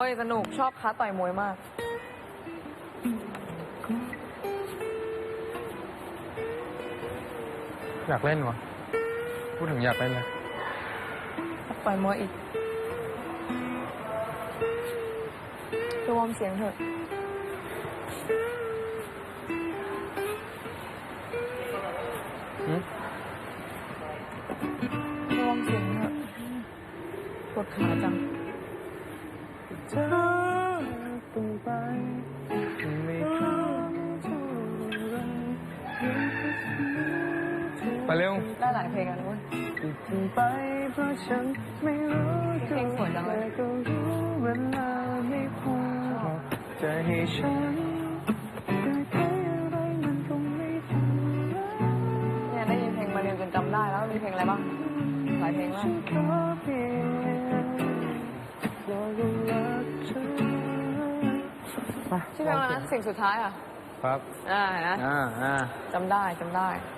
โอ้ยสนุกชอบค้าต่อยมวยมาก อยากเล่นวะพูดถึงอยากเล่นเลยต่อยมวยอีกรวมเสียงเถอะ หึรวมเสียงเถอะปวดขาจัง เธอต้องไปไม่รู้เท่าไรไปเร็วได้หลายเพลงกันเว้ยที่ทำไปเพราะฉันไม่รู้เพลงสวยจังเลยแต่ก็รู้เวลาไม่พอจะให้ฉันได้แค่อะไรมันคงไม่ทำได้เนี่ยได้ยินเพลงมาเรียนจนจำได้แล้วมีเพลงอะไรบ้างหลายเพลงมากฉันขอเพียงบอก ชื่อเพลงอะไรนะสิ่งสุดท้ายอะครับอ่าเห็นะอ่าอ่าจำได้จำได้เ